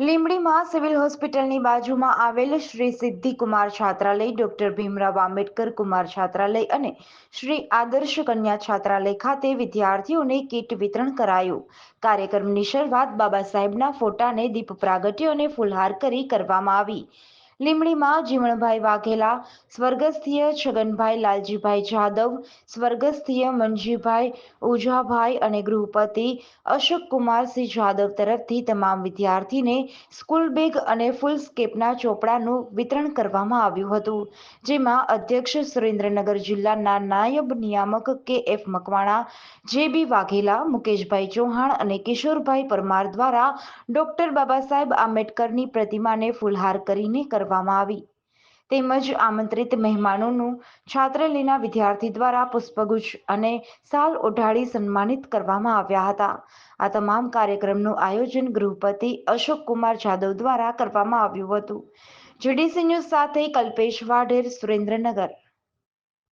લીંબડીમાં civil હોસ્પિટલની બાજુમાં આવેલ શ્રી સિદ્ધિકુમાર છાત્રાલય, ડોક્ટર ભીમરાવ આંબેડકર કુમાર છાત્રાલય અને શ્રી આદર્શ કન્યા છાત્રાલય ખાતે વિદ્યાર્થીઓને કીટ વિતરણ કરાયું. કાર્યક્રમની શરૂઆત બાબા સાહેબના ફોટાને દીપ પ્રાગટ્ય અને ફુલહાર કરી કરવામાં આવી. લીંબડીમાં જીવણભાઈ વાઘેલા, સ્વર્ગસ્થીય છગનભાઈ લાલજીભાઈ જાદવ, સ્વર્ગસ્થીય મંજીભાઈ ઉજાભાઈ અને ગૃહપતિ અશોકકુમારસિંહ જાદવ તરફથી તમામ વિદ્યાર્થીને સ્કૂલ બેગ અને ફૂલ સ્કેપના ચોપડાનું વિતરણ કરવામાં આવ્યું હતું, જેમાં અધ્યક્ષ સુરેન્દ્રનગર જિલ્લાના નાયબ નિયામક કે એફ મકવાણા, જે બી વાઘેલા, મુકેશભાઈ ચૌહાણ અને કિશોરભાઈ પરમાર દ્વારા ડોક્ટર બાબા સાહેબ આંબેડકરની પ્રતિમાને ફૂલહાર કરીને કરવામાં આવી. તેમજ આમંત્રિત મહેમાનોનું છાત્રાલયના વિદ્યાર્થી દ્વારા પુષ્પગુચ્છ અને સાલ ઓઢાડી સન્માનિત કરવામાં આવ્યા હતા. આ તમામ કાર્યક્રમનું આયોજન ગૃહપતિ અશોકકુમાર જાદવ દ્વારા કરવામાં આવ્યું હતું. જીડીસી ન્યૂઝ સાથે કલ્પેશ વાઢેર, સુરેન્દ્રનગર.